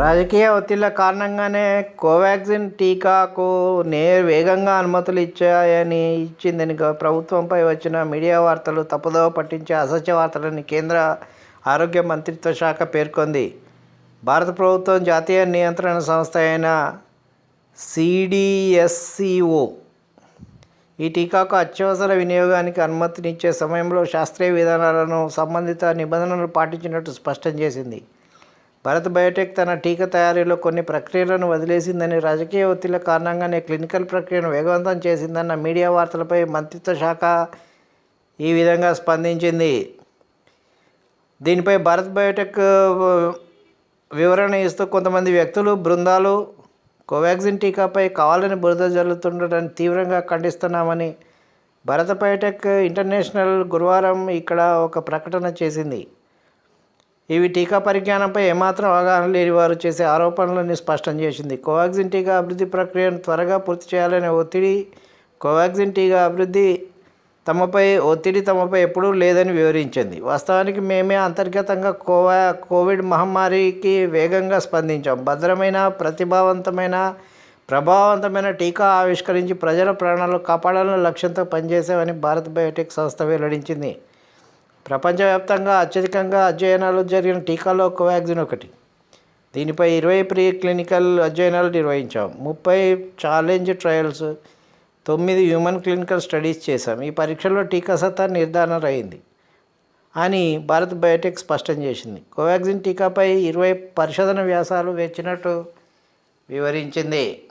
రాజకీయ ఒత్తిళ్ళ కారణంగానే కోవాక్సిన్ టీకాకు నే వేగంగా అనుమతులు ఇచ్చాయని ఇచ్చిందని ప్రభుత్వంపై వచ్చిన మీడియా వార్తలు తప్పుదోవ పట్టించే అసత్య వార్తలని కేంద్ర ఆరోగ్య మంత్రిత్వ శాఖ పేర్కొంది. భారత ప్రభుత్వం జాతీయ నియంత్రణ సంస్థ అయిన సిడిఎస్సిఓ ఈ టీకాకు అత్యవసర వినియోగానికి అనుమతినిచ్చే సమయంలో శాస్త్రీయ విధానాలను సంబంధిత నిబంధనలు పాటించినట్టు స్పష్టం చేసింది. భారత్ బయోటెక్ తన టీకా తయారీలో కొన్ని ప్రక్రియలను వదిలేసిందని రాజకీయ ఒత్తిళ్ళ కారణంగానే క్లినికల్ ప్రక్రియను వేగవంతం చేసిందన్న మీడియా వార్తలపై మంత్రిత్వ శాఖ ఈ విధంగా స్పందించింది. దీనిపై భారత్ బయోటెక్ వివరణ ఇస్తూ కొంతమంది వ్యక్తులు బృందాలు కోవాక్సిన్ టీకాపై కావాలని బురద జల్లుతుండటాన్ని తీవ్రంగా ఖండిస్తున్నామని భారత బయోటెక్ ఇంటర్నేషనల్ గురువారం ఇక్కడ ఒక ప్రకటన చేసింది. ఇవి టీకా పరిజ్ఞానంపై ఏమాత్రం అవగాహన లేని వారు చేసే ఆరోపణలని స్పష్టం చేసింది. కోవాక్సిన్ టీకా అభివృద్ధి ప్రక్రియను త్వరగా పూర్తి చేయాలనే ఒత్తిడి కోవాక్సిన్ టీకా అభివృద్ధి తమపై ఒత్తిడి తమపై ఎప్పుడూ లేదని వివరించింది. వాస్తవానికి మేమే అంతర్గతంగా కోవా కోవిడ్ మహమ్మారికి వేగంగా స్పందించాం. భద్రమైన ప్రతిభావంతమైన ప్రభావవంతమైన టీకా ఆవిష్కరించి ప్రజల ప్రాణాలు కాపాడాలనే లక్ష్యంతో పనిచేసామని భారత్ బయోటెక్ సంస్థ వెల్లడించింది. ప్రపంచవ్యాప్తంగా అత్యధికంగా అధ్యయనాలు జరిగిన టీకాలో కోవాక్సిన్ ఒకటి. దీనిపై ఇరవై ప్రీ క్లినికల్ అధ్యయనాలు నిర్వహించాం. ముప్పై ఛాలెంజ్ ట్రయల్స్ తొమ్మిది హ్యూమన్ క్లినికల్ స్టడీస్ చేశాం. ఈ పరీక్షల్లో టీకా సత్తా నిర్ధారణ అయింది అని భారత్ బయోటెక్ స్పష్టం చేసింది. కోవాక్సిన్ టీకాపై ఇరవై పరిశోధన వ్యాసాలు వచ్చినట్టు వివరించింది.